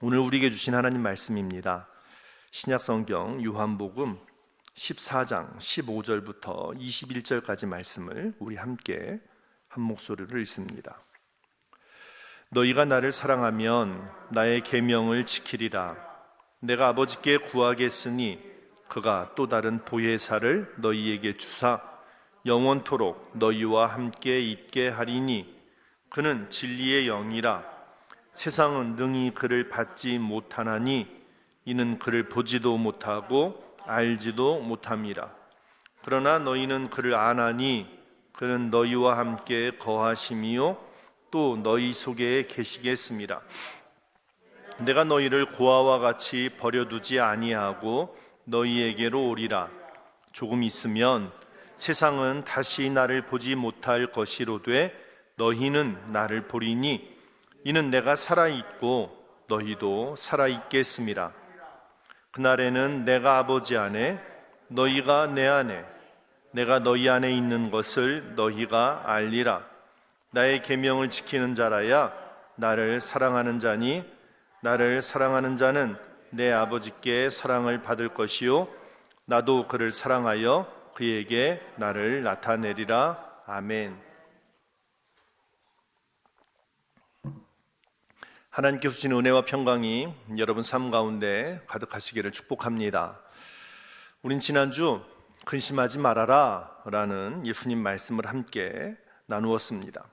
오늘 우리에게 주신 하나님 말씀입니다. 신약 성경 요한복음 14장 15절부터 21절까지 말씀을 우리 함께 한 목소리로 읽습니다. 너희가 나를 사랑하면 나의 계명을 지키리라. 내가 아버지께 구하겠으니 그가 또 다른 보혜사를 너희에게 주사 영원토록 너희와 함께 있게 하리니 그는 진리의 영이라 세상은 능히 그를 받지 못하나니 이는 그를 보지도 못하고 알지도 못함이라. 그러나 너희는 그를 아나니 그는 너희와 함께 거하심이요 또 너희 속에 계시겠습니다. 내가 너희를 고아와 같이 버려두지 아니하고 너희에게로 오리라. 조금 있으면 세상은 다시 나를 보지 못할 것이로되 너희는 나를 보리니 이는 내가 살아 있고 너희도 살아 있겠습니다. 그날에는 내가 아버지 안에 너희가 내 안에 내가 너희 안에 있는 것을 너희가 알리라. 나의 계명을 지키는 자라야 나를 사랑하는 자니 나를 사랑하는 자는 내 아버지께 사랑을 받을 것이요 나도 그를 사랑하여 그에게 나를 나타내리라. 아멘. 하나님께 주신 은혜와 평강이 여러분 삶 가운데 가득하시기를 축복합니다. 우린 지난주 근심하지 말아라 라는 예수님 말씀을 함께 나누었습니다.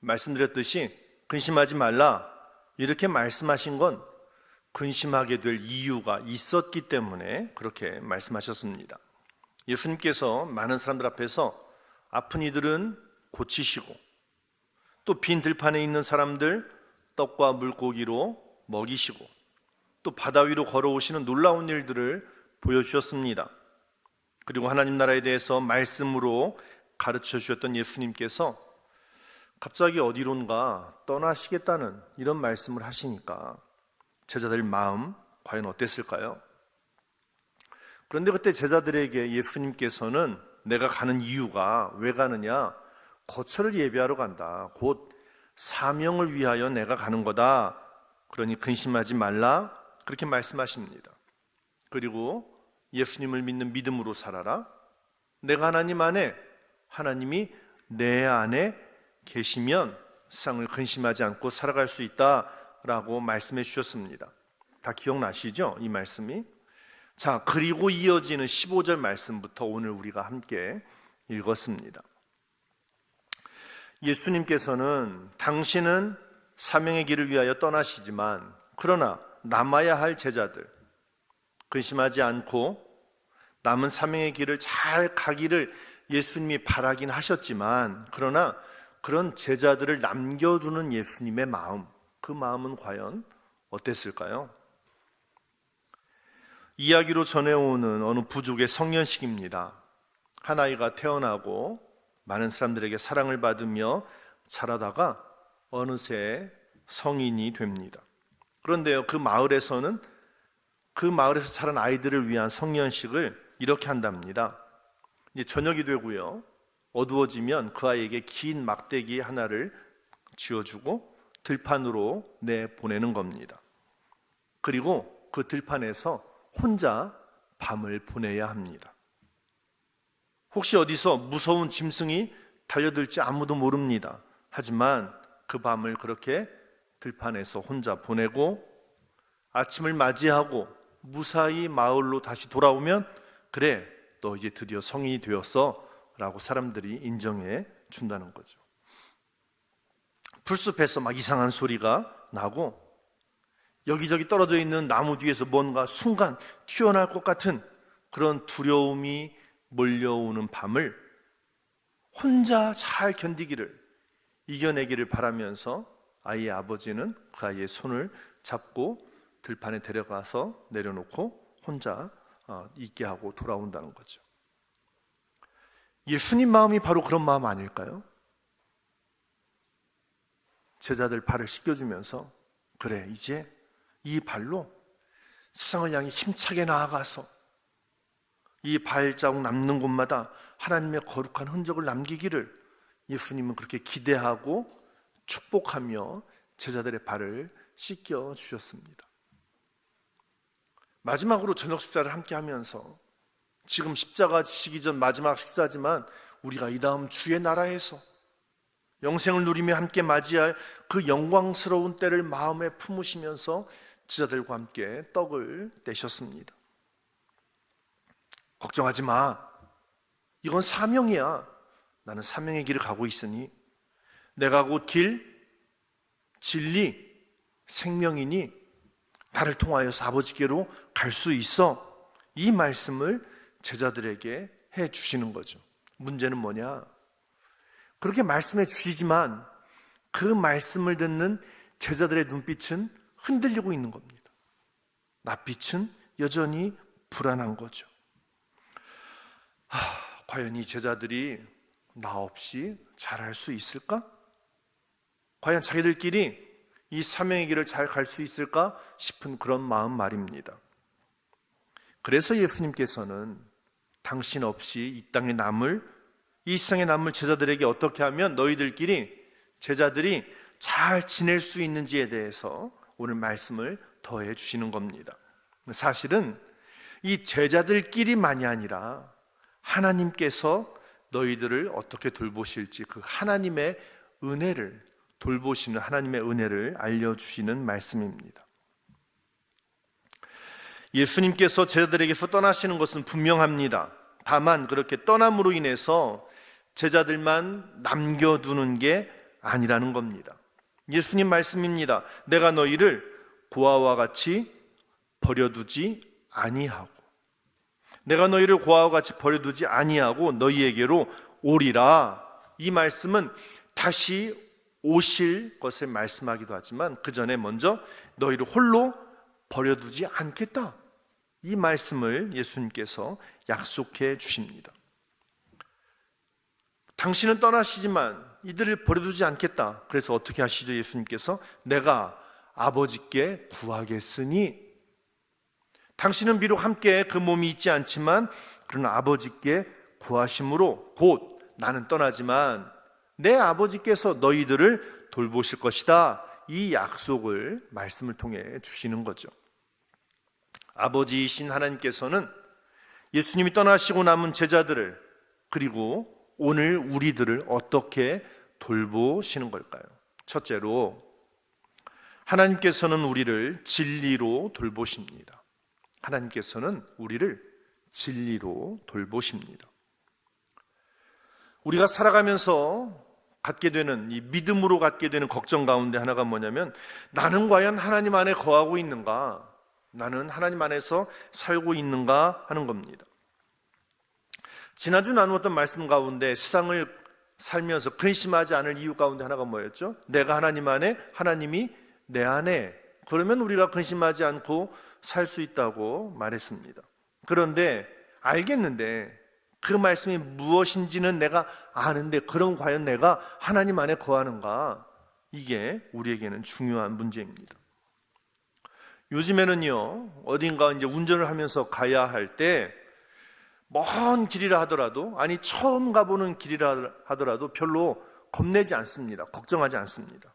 말씀드렸듯이 근심하지 말라 이렇게 말씀하신 건 근심하게 될 이유가 있었기 때문에 그렇게 말씀하셨습니다. 예수님께서 많은 사람들 앞에서 아픈 이들은 고치시고 또 빈 들판에 있는 사람들 떡과 물고기로 먹이시고 또 바다 위로 걸어오시는 놀라운 일들을 보여주셨습니다. 그리고 하나님 나라에 대해서 말씀으로 가르쳐 주셨던 예수님께서 갑자기 어디론가 떠나시겠다는 이런 말씀을 하시니까 제자들 마음 과연 어땠을까요? 그런데 그때 제자들에게 예수님께서는 내가 가는 이유가 왜 가느냐? 거처를 예비하러 간다. 곧 사명을 위하여 내가 가는 거다. 그러니 근심하지 말라. 그렇게 말씀하십니다. 그리고 예수님을 믿는 믿음으로 살아라. 내가 하나님 안에, 하나님이 내 안에 계시면 세상을 근심하지 않고 살아갈 수 있다라고 말씀해 주셨습니다. 다 기억나시죠? 이 말씀이. 자, 그리고 이어지는 15절 말씀부터 오늘 우리가 함께 읽었습니다. 예수님께서는 당신은 사명의 길을 위하여 떠나시지만 그러나 남아야 할 제자들 근심하지 않고 남은 사명의 길을 잘 가기를 예수님이 바라긴 하셨지만 그러나 그런 제자들을 남겨두는 예수님의 마음 그 마음은 과연 어땠을까요? 이야기로 전해오는 어느 부족의 성년식입니다. 한 아이가 태어나고 많은 사람들에게 사랑을 받으며 자라다가 어느새 성인이 됩니다. 그런데요, 그 마을에서는 그 마을에서 자란 아이들을 위한 성년식을 이렇게 한답니다. 이제 저녁이 되고요. 어두워지면 그 아이에게 긴 막대기 하나를 쥐어주고 들판으로 내 보내는 겁니다. 그리고 그 들판에서 혼자 밤을 보내야 합니다. 혹시 어디서 무서운 짐승이 달려들지 아무도 모릅니다. 하지만 그 밤을 그렇게 들판에서 혼자 보내고 아침을 맞이하고 무사히 마을로 다시 돌아오면 그래 너 이제 드디어 성인이 되었어 라고 사람들이 인정해 준다는 거죠. 풀숲에서 막 이상한 소리가 나고 여기저기 떨어져 있는 나무 뒤에서 뭔가 순간 튀어나올 것 같은 그런 두려움이 몰려오는 밤을 혼자 잘 견디기를 이겨내기를 바라면서 아이의 아버지는 그 아이의 손을 잡고 들판에 데려가서 내려놓고 혼자 어, 있게 하고 돌아온다는 거죠. 예수님 마음이 바로 그런 마음 아닐까요? 제자들 발을 씻겨주면서 그래 이제 이 발로 세상을 향해 힘차게 나아가서 이 발자국 남는 곳마다 하나님의 거룩한 흔적을 남기기를 예수님은 그렇게 기대하고 축복하며 제자들의 발을 씻겨 주셨습니다. 마지막으로 저녁 식사를 함께 하면서 지금 십자가 지시기 전 마지막 식사지만 우리가 이 다음 주의 나라에서 영생을 누리며 함께 맞이할 그 영광스러운 때를 마음에 품으시면서 지자들과 함께 떡을 떼셨습니다. 걱정하지 마. 이건 사명이야. 나는 사명의 길을 가고 있으니 내가 곧 길, 진리, 생명이니 나를 통하여서 아버지께로 갈 수 있어. 이 말씀을 제자들에게 해 주시는 거죠. 문제는 뭐냐? 그렇게 말씀해 주시지만 그 말씀을 듣는 제자들의 눈빛은 흔들리고 있는 겁니다. 낯빛은 여전히 불안한 거죠. 하, 과연 이 제자들이 나 없이 잘할 수 있을까? 과연 자기들끼리 이 사명의 길을 잘 갈 수 있을까 싶은 그런 마음 말입니다. 그래서 예수님께서는 당신 없이 이 땅에 남을 이 세상에 남을 제자들에게 어떻게 하면 너희들끼리 제자들이 잘 지낼 수 있는지에 대해서 오늘 말씀을 더해 주시는 겁니다. 사실은 이 제자들끼리만이 아니라 하나님께서 너희들을 어떻게 돌보실지 그 하나님의 은혜를 돌보시는 하나님의 은혜를 알려주시는 말씀입니다. 예수님께서 제자들에게서 떠나시는 것은 분명합니다. 다만 그렇게 떠남으로 인해서 제자들만 남겨두는 게 아니라는 겁니다. 예수님 말씀입니다. 내가 너희를 고아와 같이 버려두지 아니하고 내가 너희를 고아와 같이 버려두지 아니하고 너희에게로 오리라. 이 말씀은 다시 오실 것을 말씀하기도 하지만 그 전에 먼저 너희를 홀로 버려두지 않겠다. 이 말씀을 예수님께서 약속해 주십니다. 당신은 떠나시지만 이들을 버려두지 않겠다. 그래서 어떻게 하시죠? 예수님께서 내가 아버지께 구하겠으니 당신은 비록 함께 그 몸이 있지 않지만 그러나 아버지께 구하심으로 곧 나는 떠나지만 내 아버지께서 너희들을 돌보실 것이다. 이 약속을 말씀을 통해 주시는 거죠. 아버지이신 하나님께서는 예수님이 떠나시고 남은 제자들을 그리고 오늘 우리들을 어떻게 돌보시는 걸까요? 첫째로 하나님께서는 우리를 진리로 돌보십니다. 하나님께서는 우리를 진리로 돌보십니다. 우리가 살아가면서 갖게 되는 이 믿음으로 갖게 되는 걱정 가운데 하나가 뭐냐면 나는 과연 하나님 안에 거하고 있는가? 나는 하나님 안에서 살고 있는가 하는 겁니다. 지난주 나누었던 말씀 가운데 세상을 살면서 근심하지 않을 이유 가운데 하나가 뭐였죠? 내가 하나님 안에, 하나님이 내 안에. 그러면 우리가 근심하지 않고 살 수 있다고 말했습니다. 그런데 알겠는데 그 말씀이 무엇인지는 내가 아는데 그럼 과연 내가 하나님 안에 거하는가? 이게 우리에게는 중요한 문제입니다. 요즘에는요, 어딘가 이제 운전을 하면서 가야 할 때, 먼 길이라 하더라도, 아니, 처음 가보는 길이라 하더라도 별로 겁내지 않습니다. 걱정하지 않습니다.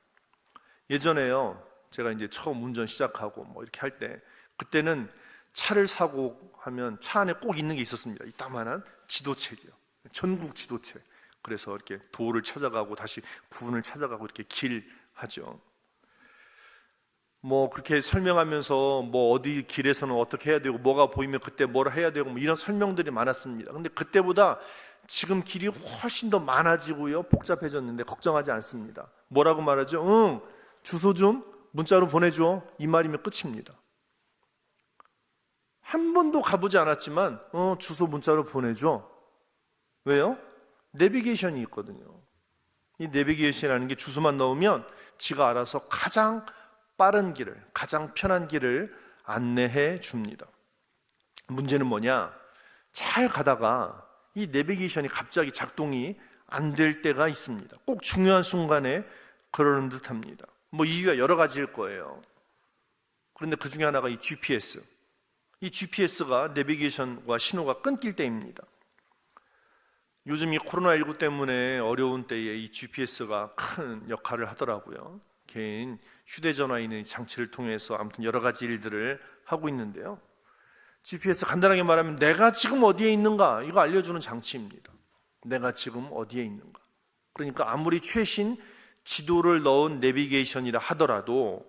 예전에요, 제가 이제 처음 운전 시작하고 뭐 이렇게 할 때, 그때는 차를 사고 하면 차 안에 꼭 있는 게 있었습니다. 이따만한 지도책이요. 전국 지도책. 그래서 이렇게 도를 찾아가고 다시 구분을 찾아가고 이렇게 길 하죠. 뭐 그렇게 설명하면서 뭐 어디 길에서는 어떻게 해야 되고 뭐가 보이면 그때 뭐라 해야 되고 뭐 이런 설명들이 많았습니다. 근데 그때보다 지금 길이 훨씬 더 많아지고요. 복잡해졌는데 걱정하지 않습니다. 뭐라고 말하죠? 응, 주소 좀 문자로 보내 줘. 이 말이면 끝입니다. 한 번도 가보지 않았지만 어, 주소 문자로 보내줘. 왜요? 내비게이션이 있거든요. 이 내비게이션이라는 게 주소만 넣으면 지가 알아서 가장 빠른 길을, 가장 편한 길을 안내해 줍니다. 문제는 뭐냐? 잘 가다가 이 내비게이션이 갑자기 작동이 안 될 때가 있습니다. 꼭 중요한 순간에 그러는 듯 합니다. 뭐 이유가 여러 가지일 거예요. 그런데 그 중에 하나가 이 GPS. 이 GPS가 내비게이션과 신호가 끊길 때입니다. 요즘 이 코로나19 때문에 어려운 때에 이 GPS가 큰 역할을 하더라고요. 개인 휴대전화에 있는 장치를 통해서 아무튼 여러 가지 일들을 하고 있는데요. GPS 간단하게 말하면 내가 지금 어디에 있는가 이거 알려주는 장치입니다. 내가 지금 어디에 있는가. 그러니까 아무리 최신 지도를 넣은 내비게이션이라 하더라도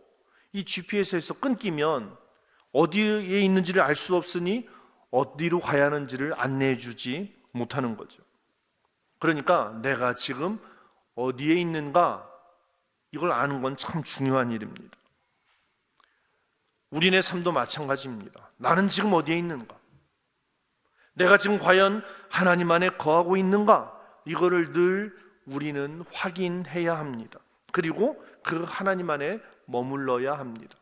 이 GPS에서 끊기면 어디에 있는지를 알 수 없으니 어디로 가야 하는지를 안내해 주지 못하는 거죠. 그러니까 내가 지금 어디에 있는가 이걸 아는 건 참 중요한 일입니다. 우리네 삶도 마찬가지입니다. 나는 지금 어디에 있는가? 내가 지금 과연 하나님 안에 거하고 있는가? 이거를 늘 우리는 확인해야 합니다. 그리고 그 하나님 안에 머물러야 합니다.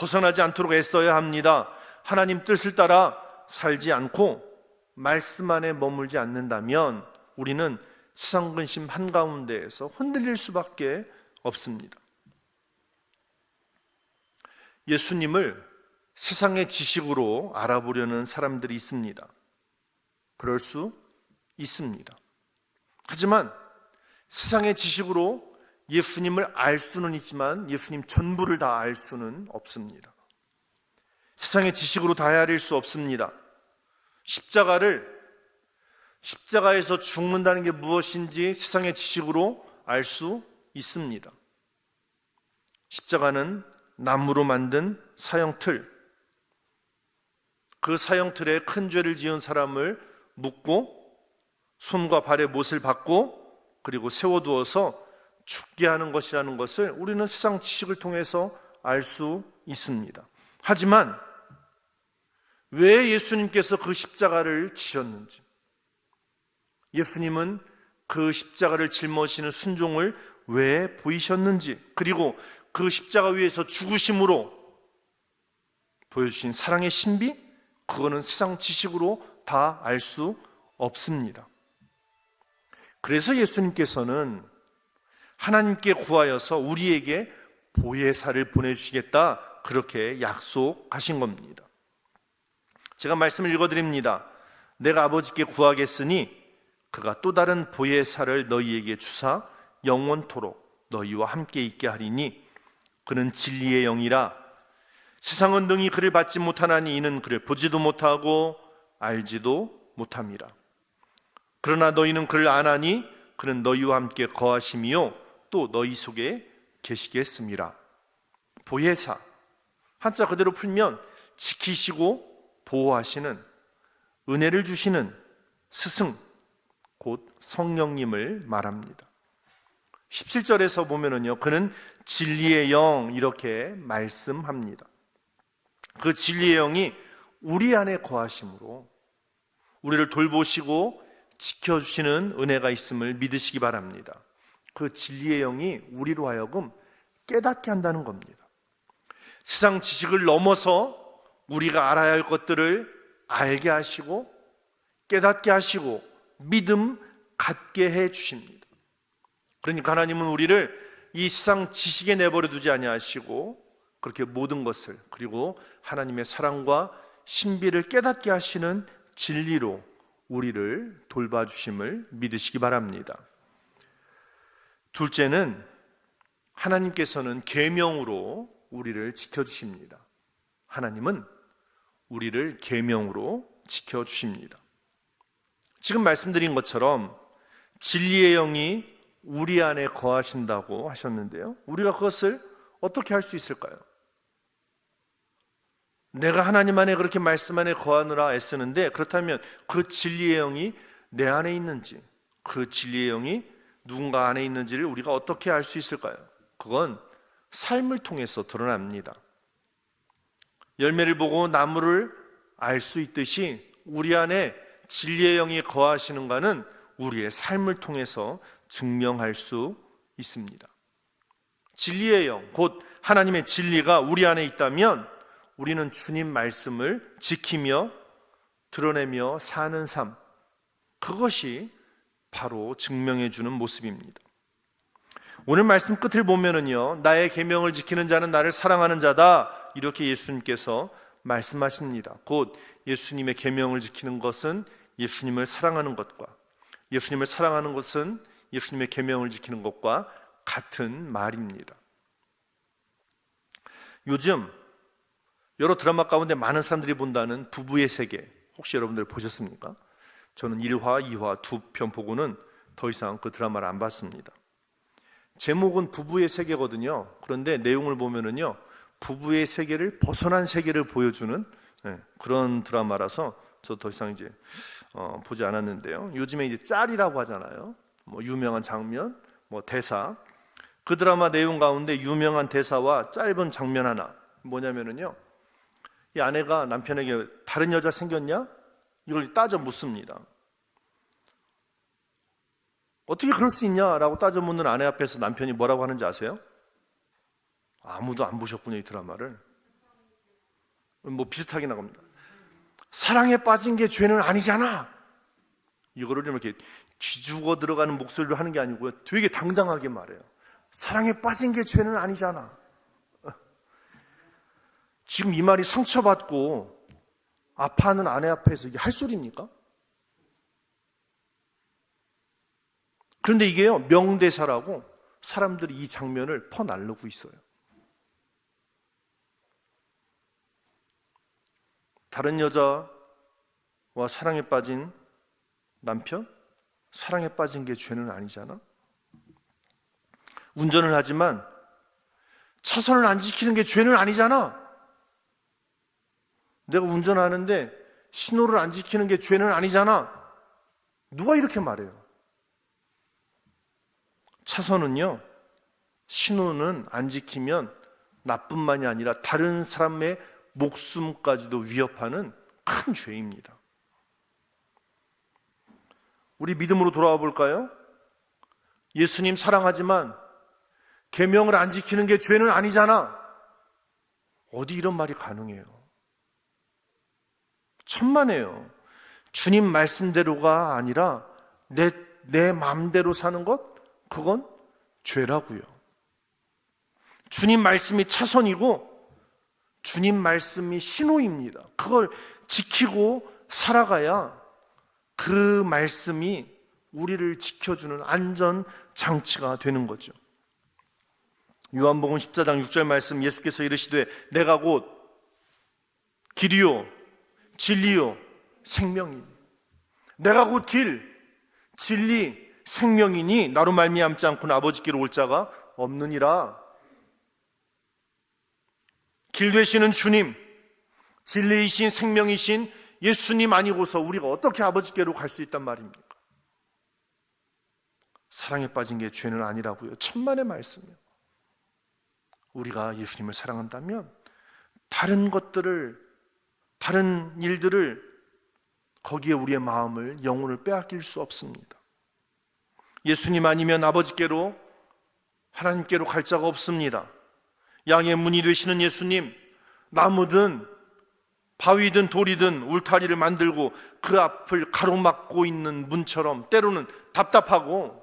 벗어나지 않도록 애써야 합니다. 하나님 뜻을 따라 살지 않고 말씀 안에 머물지 않는다면 우리는 세상 근심 한가운데에서 흔들릴 수밖에 없습니다. 예수님을 세상의 지식으로 알아보려는 사람들이 있습니다. 그럴 수 있습니다. 하지만 세상의 지식으로 예수님을 알 수는 있지만 예수님 전부를 다 알 수는 없습니다. 세상의 지식으로 다 헤아릴 수 없습니다. 십자가를 십자가에서 죽는다는 게 무엇인지 세상의 지식으로 알 수 있습니다. 십자가는 나무로 만든 사형틀, 그 사형틀에 큰 죄를 지은 사람을 묶고 손과 발에 못을 받고 그리고 세워두어서 죽게 하는 것이라는 것을 우리는 세상 지식을 통해서 알 수 있습니다. 하지만 왜 예수님께서 그 십자가를 지셨는지, 예수님은 그 십자가를 짊어지는 순종을 왜 보이셨는지, 그리고 그 십자가 위에서 죽으심으로 보여주신 사랑의 신비, 그거는 세상 지식으로 다 알 수 없습니다. 그래서 예수님께서는 하나님께 구하여서 우리에게 보혜사를 보내주시겠다. 그렇게 약속하신 겁니다. 제가 말씀을 읽어드립니다. 내가 아버지께 구하겠으니 그가 또 다른 보혜사를 너희에게 주사 영원토록 너희와 함께 있게 하리니 그는 진리의 영이라 세상은 능히 그를 받지 못하나니 이는 그를 보지도 못하고 알지도 못함이라. 그러나 너희는 그를 아나니 그는 너희와 함께 거하심이요 또 너희 속에 계시겠습니다. 보혜사 한자 그대로 풀면 지키시고 보호하시는 은혜를 주시는 스승 곧 성령님을 말합니다. 17절에서 보면은요. 그는 진리의 영 이렇게 말씀합니다. 그 진리의 영이 우리 안에 거하심으로 우리를 돌보시고 지켜주시는 은혜가 있음을 믿으시기 바랍니다. 그 진리의 영이 우리로 하여금 깨닫게 한다는 겁니다. 세상 지식을 넘어서 우리가 알아야 할 것들을 알게 하시고 깨닫게 하시고 믿음 갖게 해 주십니다. 그러니까 하나님은 우리를 이 세상 지식에 내버려 두지 아니하시고 그렇게 모든 것을 그리고 하나님의 사랑과 신비를 깨닫게 하시는 진리로 우리를 돌봐 주심을 믿으시기 바랍니다. 둘째는 하나님께서는 계명으로 우리를 지켜 주십니다. 하나님은 우리를 계명으로 지켜 주십니다. 지금 말씀드린 것처럼 진리의 영이 우리 안에 거하신다고 하셨는데요. 우리가 그것을 어떻게 할 수 있을까요? 내가 하나님 안에 그렇게 말씀 안에 거하느라 애쓰는데 그렇다면 그 진리의 영이 내 안에 있는지 그 진리의 영이 누군가 안에 있는지를 우리가 어떻게 알 수 있을까요? 그건 삶을 통해서 드러납니다. 열매를 보고 나무를 알 수 있듯이 우리 안에 진리의 영이 거하시는가는 우리의 삶을 통해서 증명할 수 있습니다. 진리의 영, 곧 하나님의 진리가 우리 안에 있다면 우리는 주님 말씀을 지키며 드러내며 사는 삶, 그것이 바로 증명해 주는 모습입니다. 오늘 말씀 끝을 보면은요, 나의 계명을 지키는 자는 나를 사랑하는 자다. 이렇게 예수님께서 말씀하십니다. 곧 예수님의 계명을 지키는 것은 예수님을 사랑하는 것과 예수님을 사랑하는 것은 예수님의 계명을 지키는 것과 같은 말입니다. 요즘 여러 드라마 가운데 많은 사람들이 본다는 부부의 세계 혹시 여러분들 보셨습니까? 저는 1화, 2화 두 편 보고는 더 이상 그 드라마를 안 봤습니다. 제목은 부부의 세계거든요. 그런데 내용을 보면은요, 부부의 세계를 벗어난 세계를 보여주는 예, 그런 드라마라서 저 더 이상 이제 어, 보지 않았는데요. 요즘에 이제 짤이라고 하잖아요. 뭐 유명한 장면, 뭐 대사. 그 드라마 내용 가운데 유명한 대사와 짧은 장면 하나 뭐냐면은요. 이 아내가 남편에게 다른 여자 생겼냐? 이걸 따져 묻습니다. 어떻게 그럴 수 있냐라고 따져 묻는 아내 앞에서 남편이 뭐라고 하는지 아세요? 아무도 안 보셨군요, 이 드라마를. 뭐 비슷하게 나갑니다. 사랑에 빠진 게 죄는 아니잖아. 이거를 좀 이렇게 쥐죽어 들어가는 목소리로 하는 게 아니고요. 되게 당당하게 말해요. 사랑에 빠진 게 죄는 아니잖아. 지금 이 말이 상처받고 아파하는 아내 앞에서 이게 할 소리입니까? 그런데 이게요, 명대사라고 사람들이 이 장면을 퍼날르고 있어요. 다른 여자와 사랑에 빠진 남편? 사랑에 빠진 게 죄는 아니잖아? 운전을 하지만 차선을 안 지키는 게 죄는 아니잖아? 내가 운전하는데 신호를 안 지키는 게 죄는 아니잖아? 누가 이렇게 말해요? 차선은요, 신호는 안 지키면 나뿐만이 아니라 다른 사람의 목숨까지도 위협하는 큰 죄입니다. 우리 믿음으로 돌아와 볼까요? 예수님 사랑하지만 계명을 안 지키는 게 죄는 아니잖아. 어디 이런 말이 가능해요? 천만에요. 주님 말씀대로가 아니라 내, 내 마음대로 사는 것? 그건 죄라고요. 주님 말씀이 차선이고 주님 말씀이 신호입니다. 그걸 지키고 살아가야 그 말씀이 우리를 지켜주는 안전 장치가 되는 거죠. 요한복음 14장 6절 말씀 예수께서 이르시되 내가 곧 길이요 진리요 생명이니 내가 곧 길, 진리, 생명이니 나로 말미암지 않고는 아버지께로 올 자가 없느니라. 길 되시는 주님, 진리이신 생명이신 예수님 아니고서 우리가 어떻게 아버지께로 갈 수 있단 말입니까? 사랑에 빠진 게 죄는 아니라고요. 천만의 말씀이요. 우리가 예수님을 사랑한다면 다른 것들을 다른 일들을 거기에 우리의 마음을 영혼을 빼앗길 수 없습니다. 예수님 아니면 아버지께로 하나님께로 갈 자가 없습니다. 양의 문이 되시는 예수님, 나무든 바위든 돌이든 울타리를 만들고 그 앞을 가로막고 있는 문처럼 때로는 답답하고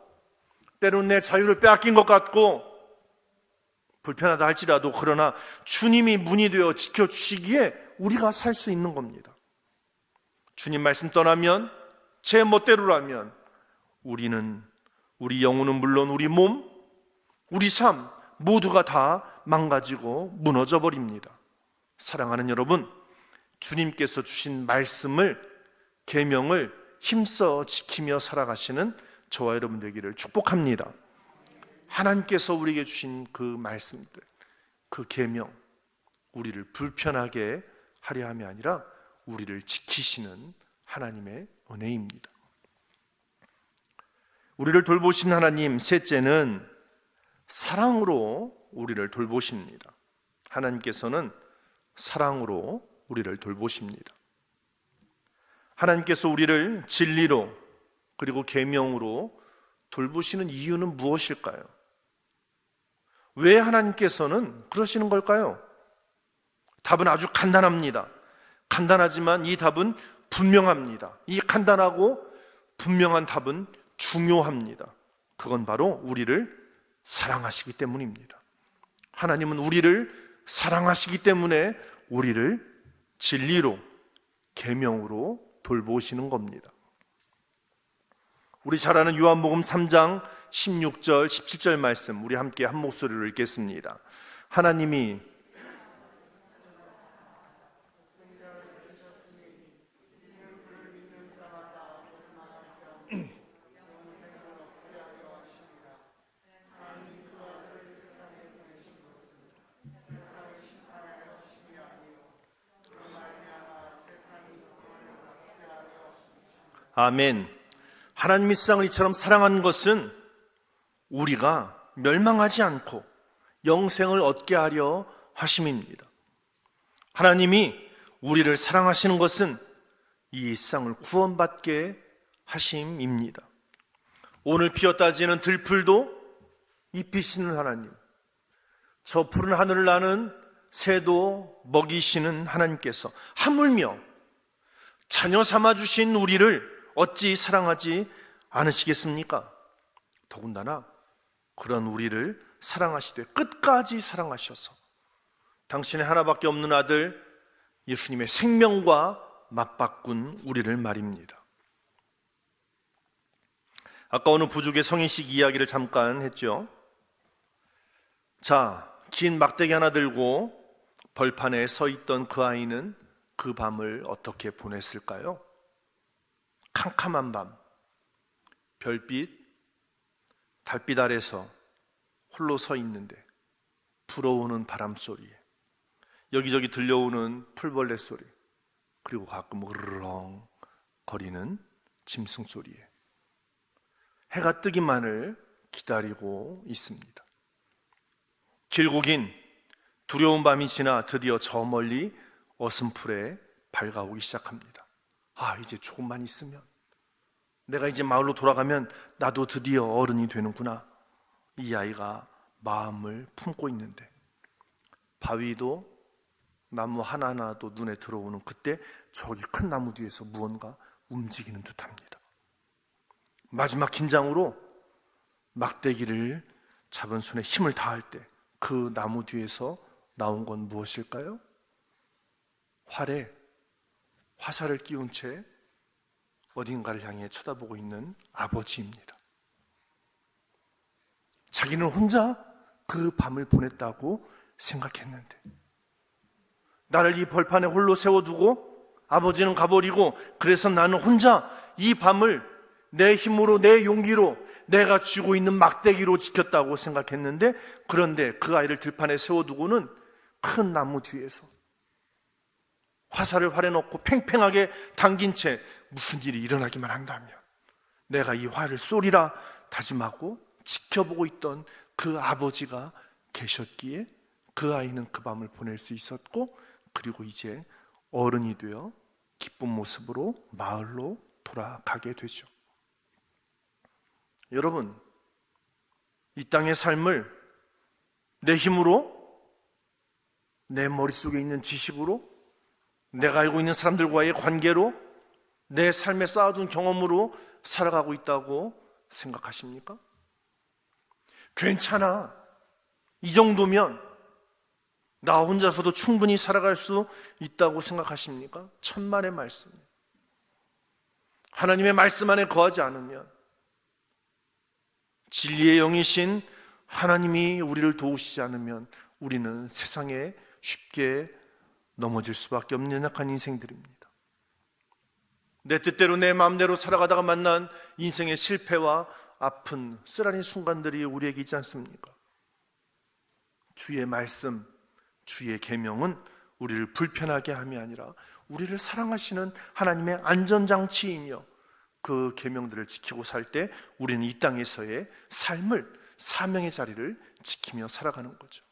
때로는 내 자유를 빼앗긴 것 같고 불편하다 할지라도 그러나 주님이 문이 되어 지켜주시기에 우리가 살 수 있는 겁니다. 주님 말씀 떠나면 제 멋대로라면 우리는 우리 영혼은 물론 우리 몸, 우리 삶 모두가 다 망가지고 무너져 버립니다. 사랑하는 여러분, 주님께서 주신 말씀을 계명을 힘써 지키며 살아가시는 저와 여러분 되기를 축복합니다. 하나님께서 우리에게 주신 그 말씀들, 그 계명, 우리를 불편하게 하려 함이 아니라 우리를 지키시는 하나님의 은혜입니다. 우리를 돌보신 하나님 셋째는 사랑으로 우리를 돌보십니다. 하나님께서는 사랑으로 우리를 돌보십니다. 하나님께서 우리를 진리로 그리고 계명으로 돌보시는 이유는 무엇일까요? 왜 하나님께서는 그러시는 걸까요? 답은 아주 간단합니다. 간단하지만 이 답은 분명합니다. 이 간단하고 분명한 답은 중요합니다. 그건 바로 우리를 사랑하시기 때문입니다. 하나님은 우리를 사랑하시기 때문에 우리를 진리로 계명으로 돌보시는 겁니다. 우리 잘 아는 요한복음 3장 16절, 17절 말씀 우리 함께 한 목소리로 읽겠습니다. 하나님이 아멘. 하나님의 세상을 이처럼 사랑한 것은 우리가 멸망하지 않고 영생을 얻게 하려 하심입니다. 하나님이 우리를 사랑하시는 것은 이 세상을 구원받게 하심입니다. 오늘 피었다 지는 들풀도 입히시는 하나님, 저 푸른 하늘을 나는 새도 먹이시는 하나님께서 하물며 자녀 삼아 주신 우리를 어찌 사랑하지 않으시겠습니까? 더군다나 그런 우리를 사랑하시되 끝까지 사랑하셔서 당신의 하나밖에 없는 아들 예수님의 생명과 맞바꾼 우리를 말입니다. 아까 어느 부족의 성인식 이야기를 잠깐 했죠. 자, 긴 막대기 하나 들고 벌판에 서 있던 그 아이는 그 밤을 어떻게 보냈을까요? 캄캄한 밤, 별빛, 달빛 아래서 홀로 서 있는데 불어오는 바람 소리에 여기저기 들려오는 풀벌레 소리 그리고 가끔 으르렁 거리는 짐승 소리에 해가 뜨기만을 기다리고 있습니다. 길고 긴 두려운 밤이 지나 드디어 저 멀리 어슴풀에 밝아오기 시작합니다. 아, 이제 조금만 있으면 내가 이제 마을로 돌아가면 나도 드디어 어른이 되는구나. 이 아이가 마음을 품고 있는데 바위도 나무 하나하나도 눈에 들어오는 그때 저기 큰 나무 뒤에서 무언가 움직이는 듯합니다. 마지막 긴장으로 막대기를 잡은 손에 힘을 다할 때 그 나무 뒤에서 나온 건 무엇일까요? 활에 화살을 끼운 채 어딘가를 향해 쳐다보고 있는 아버지입니다. 자기는 혼자 그 밤을 보냈다고 생각했는데 나를 이 벌판에 홀로 세워두고 아버지는 가버리고 그래서 나는 혼자 이 밤을 내 힘으로 내 용기로 내가 쥐고 있는 막대기로 지켰다고 생각했는데 그런데 그 아이를 들판에 세워두고는 큰 나무 뒤에서 화살을 활에 넣고 팽팽하게 당긴 채 무슨 일이 일어나기만 한다면 내가 이 화를 쏘리라 다짐하고 지켜보고 있던 그 아버지가 계셨기에 그 아이는 그 밤을 보낼 수 있었고 그리고 이제 어른이 되어 기쁜 모습으로 마을로 돌아가게 되죠. 여러분, 이 땅의 삶을 내 힘으로, 내 머릿속에 있는 지식으로, 내가 알고 있는 사람들과의 관계로, 내 삶에 쌓아둔 경험으로 살아가고 있다고 생각하십니까? 괜찮아. 이 정도면 나 혼자서도 충분히 살아갈 수 있다고 생각하십니까? 천만의 말씀. 하나님의 말씀 안에 거하지 않으면 진리의 영이신 하나님이 우리를 도우시지 않으면 우리는 세상에 쉽게 넘어질 수밖에 없는 연약한 인생들입니다. 내 뜻대로 내 마음대로 살아가다가 만난 인생의 실패와 아픈 쓰라린 순간들이 우리에게 있지 않습니까? 주의 말씀, 주의 계명은 우리를 불편하게 함이 아니라 우리를 사랑하시는 하나님의 안전장치이며 그 계명들을 지키고 살 때 우리는 이 땅에서의 삶을 사명의 자리를 지키며 살아가는 거죠.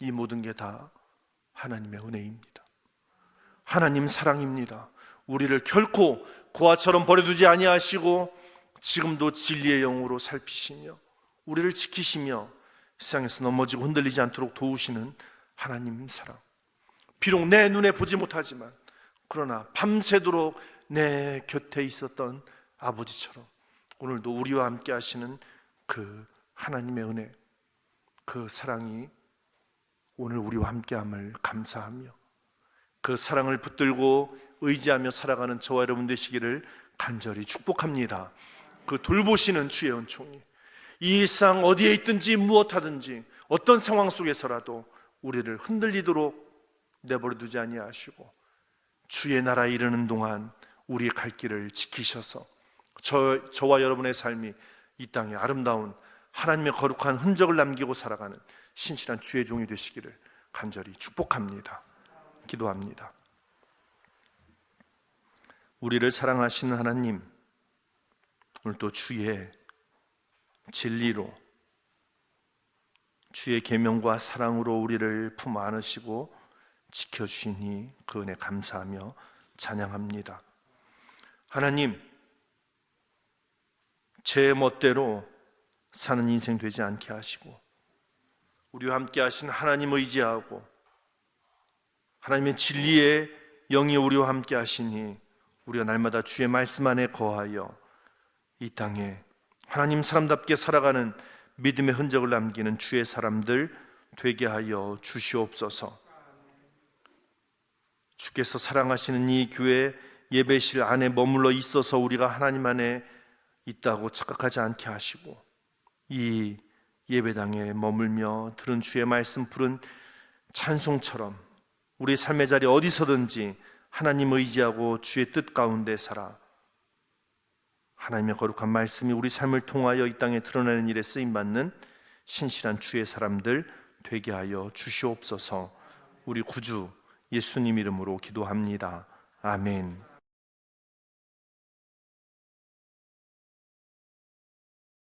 이 모든 게 다 하나님의 은혜입니다. 하나님 사랑입니다. 우리를 결코 고아처럼 버려두지 아니하시고 지금도 진리의 영으로 살피시며 우리를 지키시며 세상에서 넘어지고 흔들리지 않도록 도우시는 하나님 사랑. 비록 내 눈에 보지 못하지만 그러나 밤새도록 내 곁에 있었던 아버지처럼 오늘도 우리와 함께 하시는 그 하나님의 은혜, 그 사랑이 오늘 우리와 함께함을 감사하며 그 사랑을 붙들고 의지하며 살아가는 저와 여러분 되시기를 간절히 축복합니다. 그 돌보시는 주의 은총이 이 일상 어디에 있든지 무엇하든지 어떤 상황 속에서라도 우리를 흔들리도록 내버려 두지 아니하시고 주의 나라에 이르는 동안 우리의 갈 길을 지키셔서 저, 저와 여러분의 삶이 이 땅에 아름다운 하나님의 거룩한 흔적을 남기고 살아가는 신실한 주의 종이 되시기를 간절히 축복합니다. 기도합니다. 우리를 사랑하시는 하나님, 오늘 또 주의 진리로 주의 계명과 사랑으로 우리를 품 안으시고 지켜 주시니 그 은혜 감사하며 찬양합니다. 하나님, 제 멋대로 사는 인생 되지 않게 하시고 우리와 함께 하신 하나님 의지하고 하나님의 진리의 영이 우리와 함께 하시니 우리가 날마다 주의 말씀 안에 거하여 이 땅에 하나님 사람답게 살아가는 믿음의 흔적을 남기는 주의 사람들 되게 하여 주시옵소서. 주께서 사랑하시는 이 교회 예배실 안에 머물러 있어서 우리가 하나님 안에 있다고 착각하지 않게 하시고 이 예배당에 머물며 들은 주의 말씀 부른 찬송처럼 우리 삶의 자리 어디서든지 하나님 의지하고 주의 뜻 가운데 살아 하나님의 거룩한 말씀이 우리 삶을 통하여 이 땅에 드러나는 일에 쓰임 받는 신실한 주의 사람들 되게 하여 주시옵소서. 우리 구주 예수님 이름으로 기도합니다. 아멘.